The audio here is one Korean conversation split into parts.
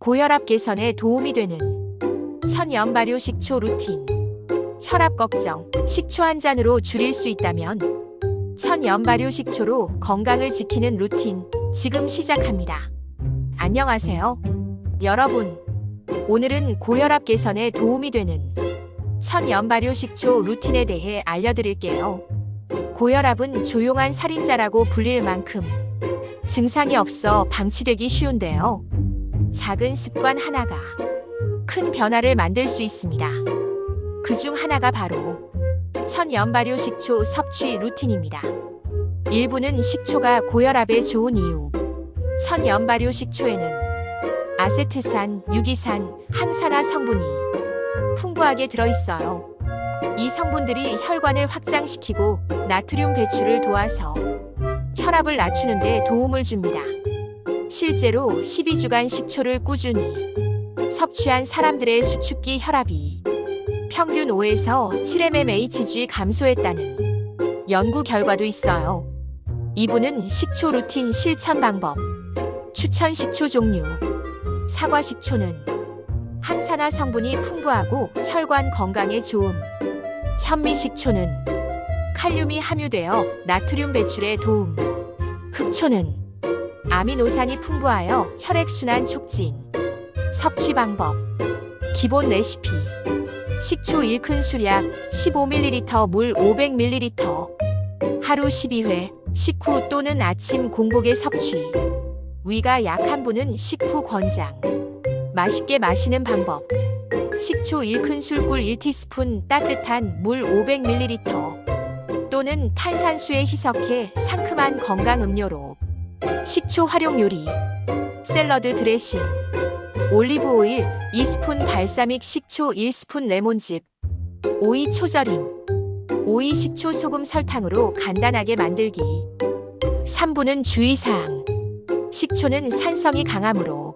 고혈압 개선에 도움이 되는 천연 발효 식초 루틴. 혈압 걱정, 식초 한 잔으로 줄일 수 있다면 천연 발효 식초로 건강을 지키는 루틴 지금 시작합니다. 안녕하세요. 여러분. 오늘은 고혈압 개선에 도움이 되는 천연 발효 식초 루틴에 대해 알려드릴게요. 고혈압은 조용한 살인자라고 불릴 만큼 증상이 없어 방치되기 쉬운데요. 작은 습관 하나가 큰 변화를 만들 수 있습니다. 그 중 하나가 바로 천연 발효 식초 섭취 루틴입니다. 일부는 식초가 고혈압에 좋은 이유. 천연 발효 식초에는 아세트산, 유기산, 항산화 성분이 풍부하게 들어있어요. 이 성분들이 혈관을 확장시키고 나트륨 배출을 도와서 혈압을 낮추는 데 도움을 줍니다. 실제로 12주간 식초를 꾸준히 섭취한 사람들의 수축기 혈압이 평균 5에서 7mmHg 감소했다는 연구 결과도 있어요. 이분은 식초 루틴 실천 방법. 추천 식초 종류. 사과 식초는 항산화 성분이 풍부하고 혈관 건강에 좋음. 현미 식초는 칼륨이 함유되어 나트륨 배출에 도움. 흑초는 아미노산이 풍부하여 혈액순환 촉진. 섭취 방법. 기본 레시피. 식초 1큰 수약 15ml 물 500ml. 하루 12회 식후 또는 아침 공복에 섭취. 위가 약한 분은 식후 권장. 맛있게 마시는 방법. 식초 1큰 술 꿀 1티스푼 따뜻한 물 500ml 또는 탄산수에 희석해 상큼한 건강 음료로 식초 활용 요리 샐러드 드레싱 올리브 오일 2스푼 발사믹 식초 1스푼 레몬즙 오이 초절임 오이 식초 소금 설탕으로 간단하게 만들기 3분은 주의사항 식초는 산성이 강하므로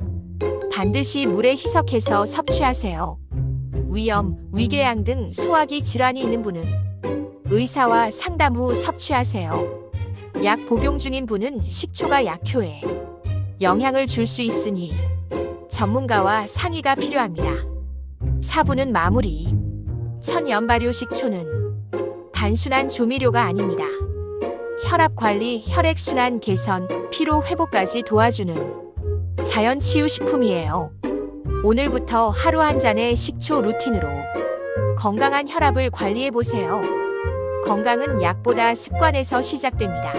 반드시 물에 희석해서 섭취하세요. 위염, 위궤양 등 소화기 질환이 있는 분은 의사와 상담 후 섭취하세요. 약 복용 중인 분은 식초가 약효에 영향을 줄 수 있으니 전문가와 상의가 필요합니다. 4분은 마무리. 천연 발효 식초는 단순한 조미료가 아닙니다. 혈압 관리, 혈액 순환 개선, 피로 회복까지 도와주는 자연 치유 식품이에요. 오늘부터 하루 한 잔의 식초 루틴으로 건강한 혈압을 관리해 보세요. 건강은 약보다 습관에서 시작됩니다.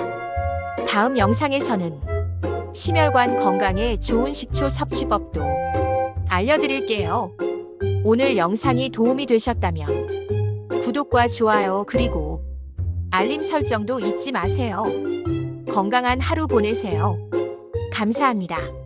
다음 영상에서는 심혈관 건강에 좋은 식초 섭취법도 알려드릴게요. 오늘 영상이 도움이 되셨다면 구독과 좋아요 그리고 알림 설정도 잊지 마세요. 건강한 하루 보내세요. 감사합니다.